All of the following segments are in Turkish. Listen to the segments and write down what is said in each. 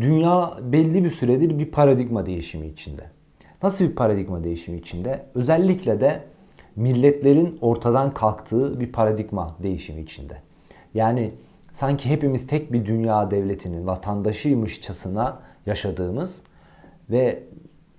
Dünya belli bir süredir bir paradigma değişimi içinde. Nasıl bir paradigma değişimi içinde? Özellikle de milletlerin ortadan kalktığı bir paradigma değişimi içinde. Yani sanki hepimiz tek bir dünya devletinin vatandaşıymışçasına yaşadığımız ve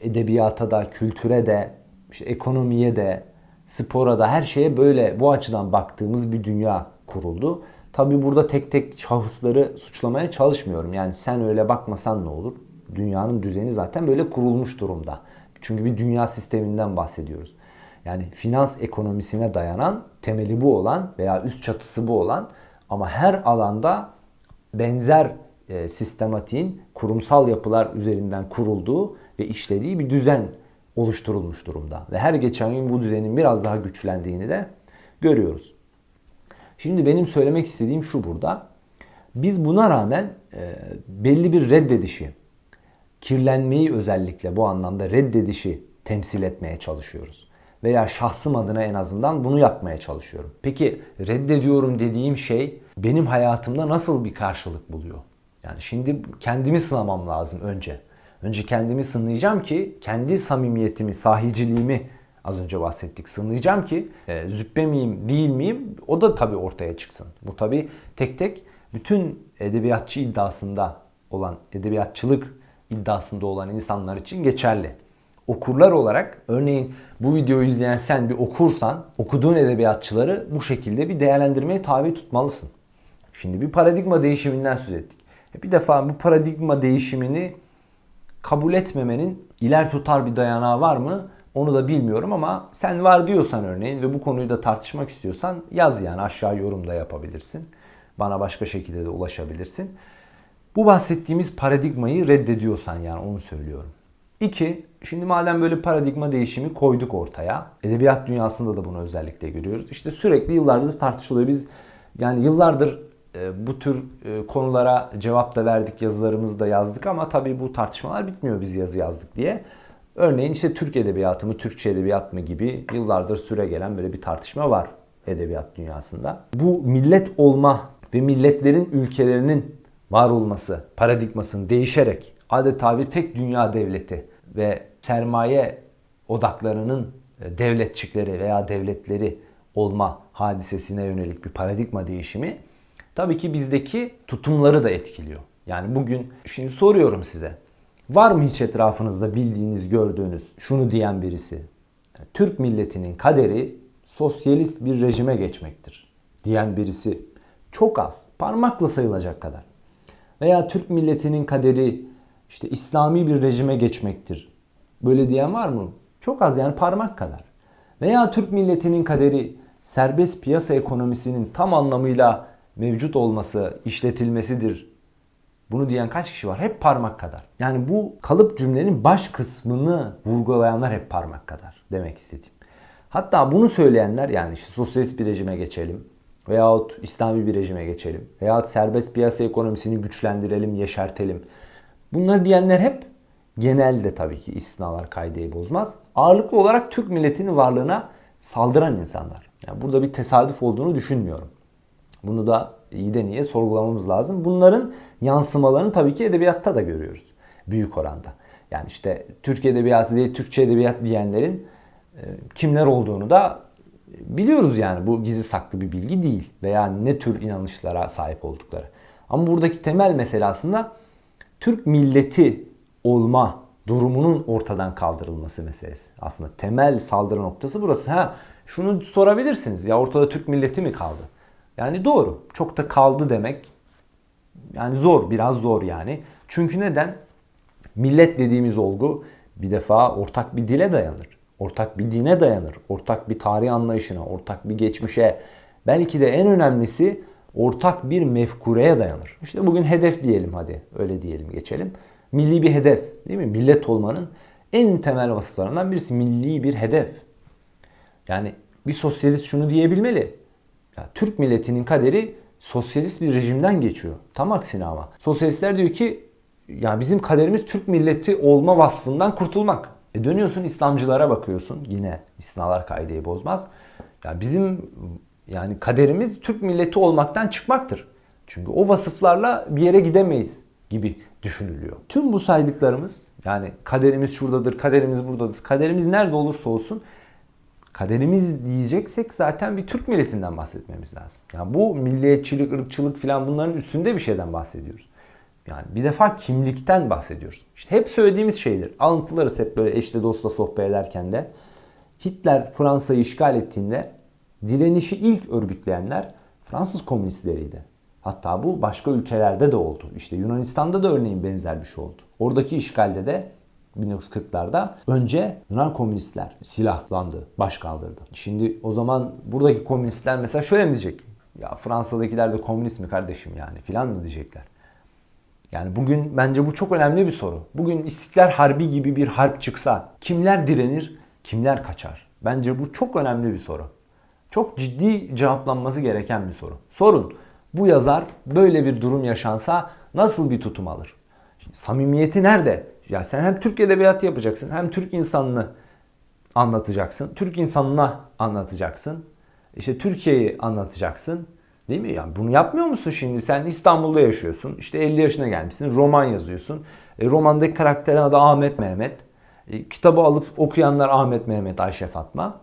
edebiyata da, kültüre de, işte ekonomiye de, spora da her şeye böyle bu açıdan baktığımız bir dünya kuruldu. Tabi burada tek tek şahısları suçlamaya çalışmıyorum. Yani sen öyle bakmasan ne olur? Dünyanın düzeni zaten böyle kurulmuş durumda. Çünkü bir dünya sisteminden bahsediyoruz. Yani finans ekonomisine dayanan, temeli bu olan veya üst çatısı bu olan ama her alanda benzer e, sistematiğin kurumsal yapılar üzerinden kurulduğu ve işlediği bir düzen oluşturulmuş durumda. Ve her geçen gün bu düzenin biraz daha güçlendiğini de görüyoruz. Şimdi benim söylemek istediğim şu burada. Biz buna rağmen e, belli bir reddedişi, kirlenmeyi özellikle bu anlamda reddedişi temsil etmeye çalışıyoruz. Veya şahsım adına en azından bunu yapmaya çalışıyorum. Peki reddediyorum dediğim şey benim hayatımda nasıl bir karşılık buluyor? Yani şimdi kendimi sınamam lazım önce. Önce kendimi sınayacağım ki kendi samimiyetimi, sahiciliğimi az önce bahsettik sınayacağım ki e, züppe miyim değil miyim o da tabii ortaya çıksın. Bu tabii tek tek bütün edebiyatçı iddiasında olan, edebiyatçılık iddiasında olan insanlar için geçerli. Okurlar olarak örneğin bu videoyu izleyen sen bir okursan okuduğun edebiyatçıları bu şekilde bir değerlendirmeye tabi tutmalısın. Şimdi bir paradigma değişiminden söz ettik. E, bir defa bu paradigma değişimini kabul etmemenin iler tutar bir dayanağı var mı? Onu da bilmiyorum ama sen var diyorsan örneğin ve bu konuyu da tartışmak istiyorsan yaz yani aşağı yorumda yapabilirsin. Bana başka şekilde de ulaşabilirsin. Bu bahsettiğimiz paradigmayı reddediyorsan yani onu söylüyorum. İki, şimdi madem böyle paradigma değişimi koyduk ortaya. Edebiyat dünyasında da bunu özellikle görüyoruz. İşte sürekli yıllardır tartışılıyor. Biz yani yıllardır e, bu tür e, konulara cevap da verdik, yazılarımızı da yazdık ama tabii bu tartışmalar bitmiyor biz yazı yazdık diye. Örneğin işte Türk edebiyatı mı, Türkçe edebiyat mı gibi yıllardır süre gelen böyle bir tartışma var edebiyat dünyasında. Bu millet olma ve milletlerin ülkelerinin var olması paradigmasının değişerek adeta bir tek dünya devleti ve sermaye odaklarının e, devletçikleri veya devletleri olma hadisesine yönelik bir paradigma değişimi tabii ki bizdeki tutumları da etkiliyor. Yani bugün şimdi soruyorum size. Var mı hiç etrafınızda bildiğiniz, gördüğünüz şunu diyen birisi? Türk milletinin kaderi sosyalist bir rejime geçmektir diyen birisi çok az. Parmakla sayılacak kadar. Veya Türk milletinin kaderi işte İslami bir rejime geçmektir. Böyle diyen var mı? Çok az yani parmak kadar. Veya Türk milletinin kaderi serbest piyasa ekonomisinin tam anlamıyla mevcut olması, işletilmesidir. Bunu diyen kaç kişi var? Hep parmak kadar. Yani bu kalıp cümlenin baş kısmını vurgulayanlar hep parmak kadar demek istediğim. Hatta bunu söyleyenler yani işte sosyalist bir rejime geçelim veyahut İslami bir rejime geçelim veyahut serbest piyasa ekonomisini güçlendirelim, yeşertelim. Bunları diyenler hep genelde tabii ki istisnalar kaideyi bozmaz. Ağırlıklı olarak Türk milletinin varlığına saldıran insanlar. Yani burada bir tesadüf olduğunu düşünmüyorum. Bunu da iyiden iyiye sorgulamamız lazım. Bunların yansımalarını tabii ki edebiyatta da görüyoruz. Büyük oranda. Yani işte Türk edebiyatı değil Türkçe edebiyat diyenlerin e, kimler olduğunu da biliyoruz yani. Bu gizli saklı bir bilgi değil. Veya ne tür inanışlara sahip oldukları. Ama buradaki temel mesele aslında Türk milleti olma durumunun ortadan kaldırılması meselesi. Aslında temel saldırı noktası burası. Ha şunu sorabilirsiniz. Ya ortada Türk milleti mi kaldı? Yani doğru. Çok da kaldı demek yani zor, biraz zor yani. Çünkü neden? Millet dediğimiz olgu bir defa ortak bir dile dayanır. Ortak bir dine dayanır. Ortak bir tarih anlayışına, ortak bir geçmişe. Belki de en önemlisi ortak bir mefkureye dayanır. İşte bugün hedef diyelim hadi öyle diyelim geçelim. Milli bir hedef değil mi? Millet olmanın en temel vasıflarından birisi milli bir hedef. Yani bir sosyalist şunu diyebilmeli. Ya, Türk milletinin kaderi sosyalist bir rejimden geçiyor. Tam aksine ama. Sosyalistler diyor ki ya bizim kaderimiz Türk milleti olma vasfından kurtulmak. E dönüyorsun İslamcılara bakıyorsun. Yine istisnalar kaideyi bozmaz. Ya bizim yani kaderimiz Türk milleti olmaktan çıkmaktır. Çünkü o vasıflarla bir yere gidemeyiz gibi düşünülüyor. Tüm bu saydıklarımız yani kaderimiz şuradadır, kaderimiz buradadır. Kaderimiz nerede olursa olsun kaderimiz diyeceksek zaten bir Türk milletinden bahsetmemiz lazım. Yani bu milliyetçilik, ırkçılık falan bunların üstünde bir şeyden bahsediyoruz. Yani bir defa kimlikten bahsediyoruz. İşte hep söylediğimiz şeydir. Alıntılarız hep böyle eşle dostla sohbet ederken de. Hitler Fransa'yı işgal ettiğinde direnişi ilk örgütleyenler Fransız komünistleriydi. Hatta bu başka ülkelerde de oldu. İşte Yunanistan'da da örneğin benzer bir şey oldu. Oradaki işgalde de 1940'larda önce Yunan komünistler silahlandı, baş kaldırdı. Şimdi o zaman buradaki komünistler mesela şöyle mi diyecek? Ya Fransa'dakiler de komünist mi kardeşim yani filan mı diyecekler? Yani bugün bence bu çok önemli bir soru. Bugün İstiklal Harbi gibi bir harp çıksa kimler direnir, kimler kaçar? Bence bu çok önemli bir soru. Çok ciddi cevaplanması gereken bir soru. Sorun bu yazar böyle bir durum yaşansa nasıl bir tutum alır? Samimiyeti nerede? Ya sen hem Türk edebiyatı yapacaksın hem Türk insanını anlatacaksın. Türk insanına anlatacaksın. İşte Türkiye'yi anlatacaksın. Değil mi? Yani bunu yapmıyor musun şimdi? Sen İstanbul'da yaşıyorsun. İşte 50 yaşına gelmişsin. Roman yazıyorsun. E, romandaki karakterin adı Ahmet Mehmet. E, kitabı alıp okuyanlar Ahmet Mehmet, Ayşe Fatma.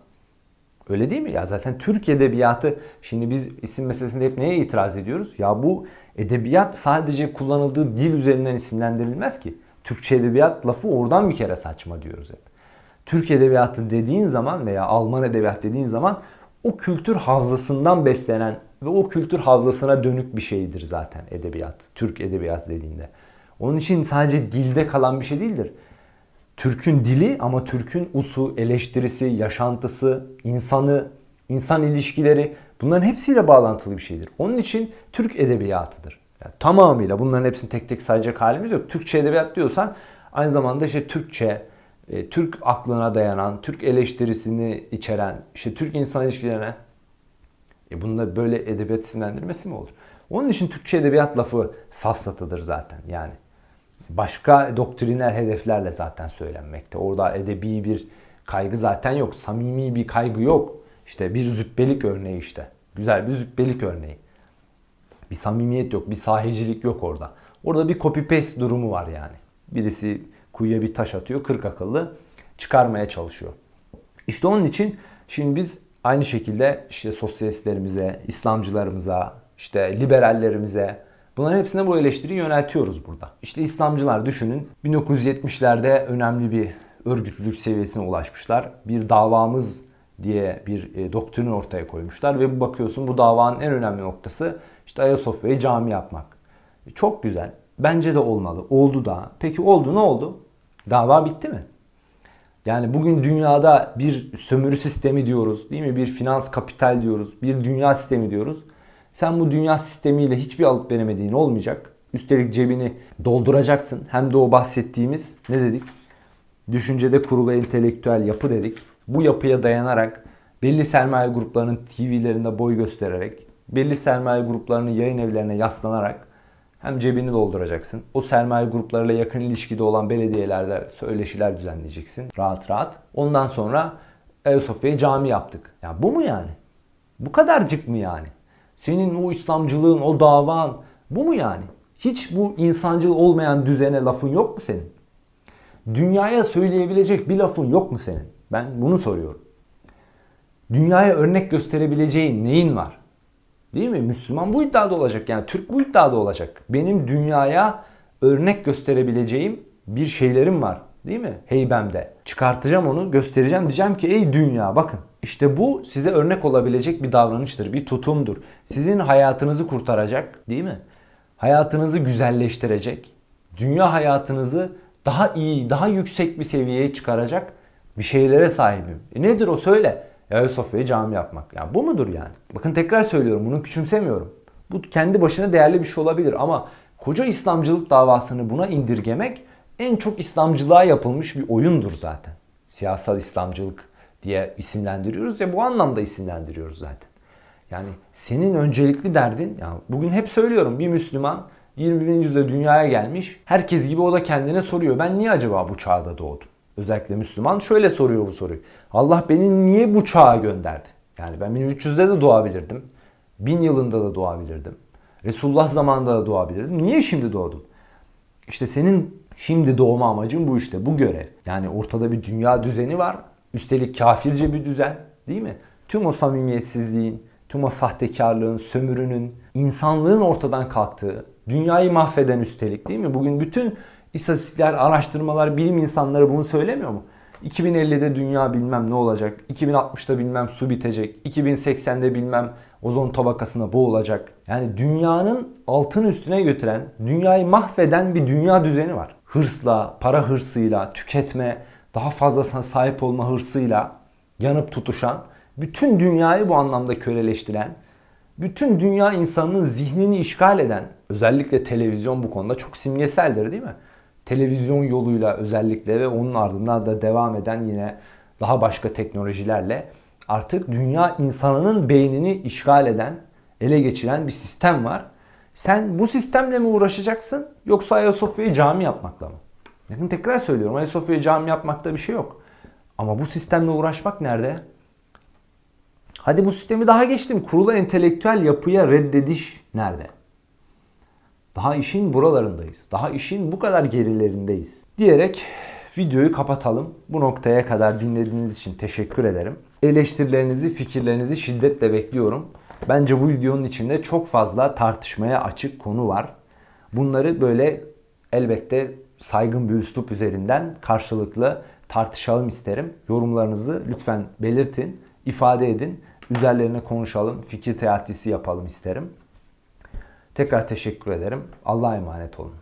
Öyle değil mi? Ya zaten Türk edebiyatı şimdi biz isim meselesinde hep neye itiraz ediyoruz? Ya bu edebiyat sadece kullanıldığı dil üzerinden isimlendirilmez ki. Türkçe edebiyat lafı oradan bir kere saçma diyoruz hep. Türk edebiyatı dediğin zaman veya Alman edebiyat dediğin zaman o kültür havzasından beslenen ve o kültür havzasına dönük bir şeydir zaten edebiyat. Türk edebiyat dediğinde. Onun için sadece dilde kalan bir şey değildir. Türk'ün dili ama Türk'ün usu, eleştirisi, yaşantısı, insanı, insan ilişkileri bunların hepsiyle bağlantılı bir şeydir. Onun için Türk edebiyatıdır. Yani tamamıyla bunların hepsini tek tek sayacak halimiz yok. Türkçe edebiyat diyorsan aynı zamanda işte Türkçe, e, Türk aklına dayanan, Türk eleştirisini içeren, işte Türk insan ilişkilerine e bunda böyle edebiyat isimlendirmesi mi olur? Onun için Türkçe edebiyat lafı safsatıdır zaten yani. Başka doktriner hedeflerle zaten söylenmekte. Orada edebi bir kaygı zaten yok. Samimi bir kaygı yok. İşte bir zübbelik örneği işte. Güzel bir zübbelik örneği. Bir samimiyet yok, bir sahicilik yok orada. Orada bir copy paste durumu var yani. Birisi kuyuya bir taş atıyor, kırk akıllı çıkarmaya çalışıyor. İşte onun için şimdi biz aynı şekilde işte sosyalistlerimize, İslamcılarımıza, işte liberallerimize bunların hepsine bu eleştiriyi yöneltiyoruz burada. İşte İslamcılar düşünün 1970'lerde önemli bir örgütlülük seviyesine ulaşmışlar. Bir davamız diye bir e, doktrin ortaya koymuşlar ve bakıyorsun bu davanın en önemli noktası işte Ayasofya'yı cami yapmak. E, çok güzel. Bence de olmalı. Oldu da. Peki oldu ne oldu? Dava bitti mi? Yani bugün dünyada bir sömürü sistemi diyoruz değil mi? Bir finans kapital diyoruz. Bir dünya sistemi diyoruz. Sen bu dünya sistemiyle hiçbir alıp veremediğin olmayacak. Üstelik cebini dolduracaksın. Hem de o bahsettiğimiz ne dedik? Düşüncede kurulu entelektüel yapı dedik. Bu yapıya dayanarak belli sermaye gruplarının TV'lerinde boy göstererek, belli sermaye gruplarının yayın evlerine yaslanarak hem cebini dolduracaksın. O sermaye gruplarıyla yakın ilişkide olan belediyelerde söyleşiler düzenleyeceksin. Rahat rahat. Ondan sonra Ayasofya'yı cami yaptık. Ya bu mu yani? Bu kadarcık mı yani? Senin o İslamcılığın, o davan bu mu yani? Hiç bu insancıl olmayan düzene lafın yok mu senin? Dünyaya söyleyebilecek bir lafın yok mu senin? Ben bunu soruyorum. Dünyaya örnek gösterebileceğin neyin var? Değil mi? Müslüman bu iddiada olacak. Yani Türk bu iddiada olacak. Benim dünyaya örnek gösterebileceğim bir şeylerim var. Değil mi? Heybemde. Çıkartacağım onu, göstereceğim. Diyeceğim ki ey dünya bakın. İşte bu size örnek olabilecek bir davranıştır, bir tutumdur. Sizin hayatınızı kurtaracak, değil mi? Hayatınızı güzelleştirecek. Dünya hayatınızı daha iyi, daha yüksek bir seviyeye çıkaracak bir şeylere sahibim. E nedir o söyle. Ayasofya'yı cami yapmak. Yani bu mudur yani? Bakın tekrar söylüyorum bunu küçümsemiyorum. Bu kendi başına değerli bir şey olabilir ama koca İslamcılık davasını buna indirgemek en çok İslamcılığa yapılmış bir oyundur zaten. Siyasal İslamcılık diye isimlendiriyoruz ya bu anlamda isimlendiriyoruz zaten. Yani senin öncelikli derdin, yani bugün hep söylüyorum bir Müslüman 21. yüzyılda dünyaya gelmiş. Herkes gibi o da kendine soruyor. Ben niye acaba bu çağda doğdum? Özellikle Müslüman şöyle soruyor bu soruyu. Allah beni niye bu çağa gönderdi? Yani ben 1300'de de doğabilirdim. 1000 yılında da doğabilirdim. Resulullah zamanında da doğabilirdim. Niye şimdi doğdum? İşte senin şimdi doğma amacın bu işte, bu görev. Yani ortada bir dünya düzeni var. Üstelik kafirce bir düzen değil mi? Tüm o samimiyetsizliğin, tüm o sahtekarlığın, sömürünün, insanlığın ortadan kalktığı, dünyayı mahveden üstelik değil mi? Bugün bütün istatistikler, araştırmalar, bilim insanları bunu söylemiyor mu? 2050'de dünya bilmem ne olacak, 2060'da bilmem su bitecek, 2080'de bilmem ozon tabakasına boğulacak. Yani dünyanın altın üstüne götüren, dünyayı mahveden bir dünya düzeni var. Hırsla, para hırsıyla, tüketme, daha fazlasına sahip olma hırsıyla yanıp tutuşan, bütün dünyayı bu anlamda köleleştiren, bütün dünya insanının zihnini işgal eden, özellikle televizyon bu konuda çok simgeseldir değil mi? Televizyon yoluyla özellikle ve onun ardından da devam eden yine daha başka teknolojilerle artık dünya insanının beynini işgal eden, ele geçiren bir sistem var. Sen bu sistemle mi uğraşacaksın yoksa Ayasofya'yı cami yapmakla mı? Bakın tekrar söylüyorum Ayasofya'yı cami yapmakta bir şey yok. Ama bu sistemle uğraşmak nerede? Hadi bu sistemi daha geçtim. Kurulu entelektüel yapıya reddediş nerede? Daha işin buralarındayız. Daha işin bu kadar gerilerindeyiz. Diyerek videoyu kapatalım. Bu noktaya kadar dinlediğiniz için teşekkür ederim. Eleştirilerinizi, fikirlerinizi şiddetle bekliyorum. Bence bu videonun içinde çok fazla tartışmaya açık konu var. Bunları böyle elbette saygın bir üslup üzerinden karşılıklı tartışalım isterim. Yorumlarınızı lütfen belirtin, ifade edin. Üzerlerine konuşalım, fikir teatisi yapalım isterim. Tekrar teşekkür ederim. Allah'a emanet olun.